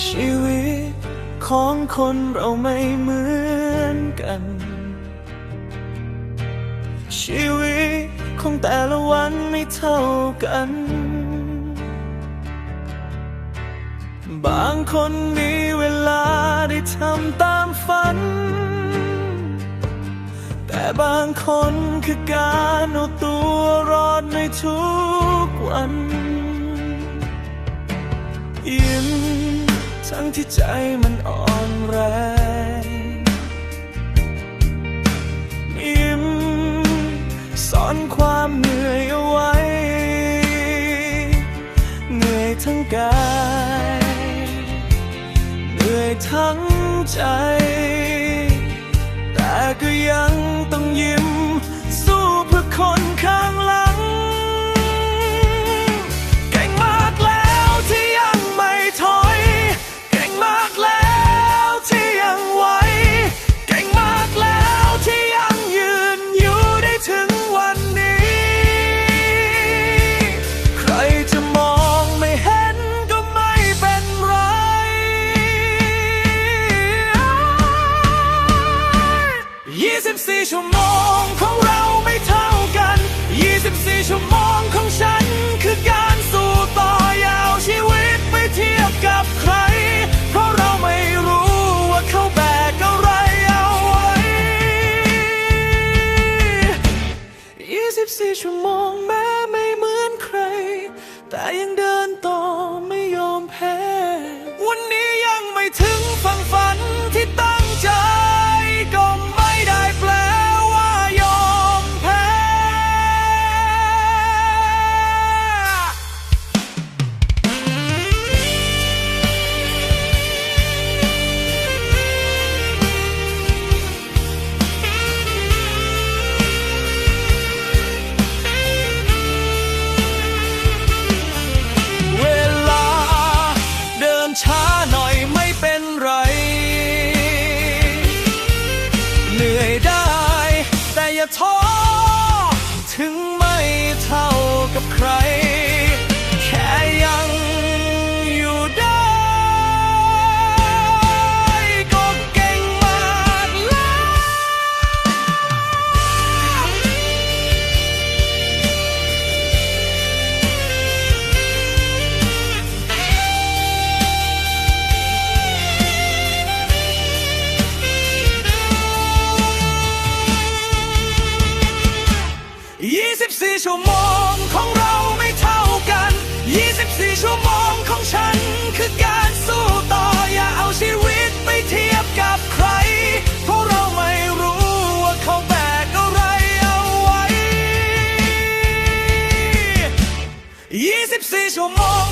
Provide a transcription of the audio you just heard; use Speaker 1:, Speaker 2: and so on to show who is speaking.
Speaker 1: ชีวิตของคนเราไม่เหมือนกัน ชีวิตของแต่ละวันไม่เท่ากัน บางคนมีเวลาได้ทำตามฝัน แต่บางคนคือการเอาตัวรอดในทุกวันยิ้ม ทั้งที่ใจมันอ่อนแรงยิ้มซ่อนความเหนื่อยเอาไว้ เหนื่อยทั้งกาย เหนื่อยทั้งใจ แต่ก็ยังต้องยิ้ม สู้เพื่อคน 24 ชั่วโมงของเราไม่เท่ากัน 24 ชั่วโมง อย่าท้อถึงไม่เท่ากับใคร ชั่วโมงของเราไม่เท่ากัน 24 ชั่วโมงของฉัน คือการสู้ต่อ อย่าเอาชีวิตไปเทียบกับใคร เพราะเราไม่รู้ว่าเขาแบกอะไรเอาไว้ 24 ชั่วโมง